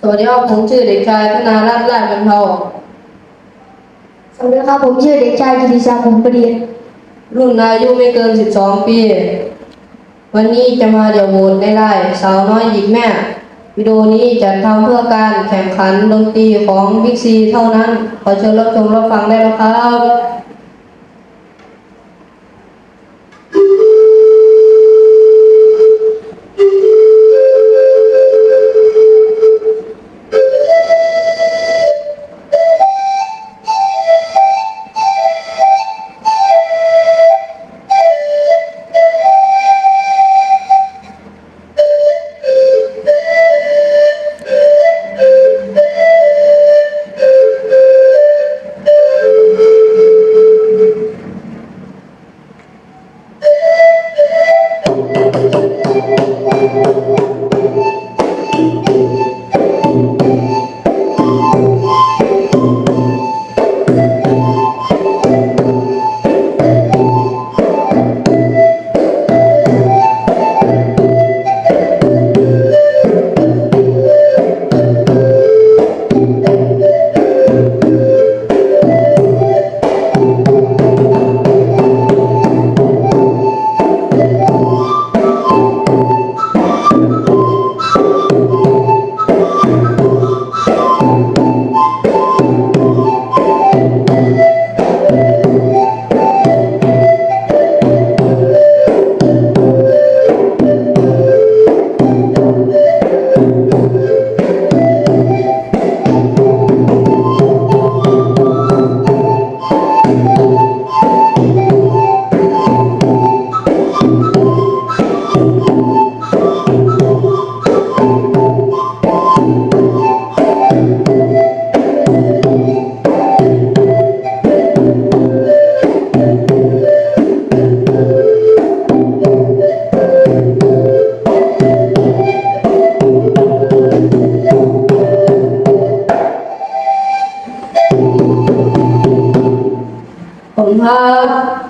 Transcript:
สวัสดีครับผมชื่อเด็กชายธนารัตน์ลาดบรรเทาสวัสดีครับผมชื่อเด็กชายกิติศักดิ์ผมประดิษฐ์รุ่นอายุไม่เกิน 12 ปี วันนี้จะมาเดี่ยวโหวตในไล่สาวน้อยหญิงแม่ วิดีโอนี้จะทำเพื่อการแข่งขันดนตรีของบิ๊กซีเท่านั้น ขอเชิญรับชมรับฟังได้แล้วครับ ผม ครับ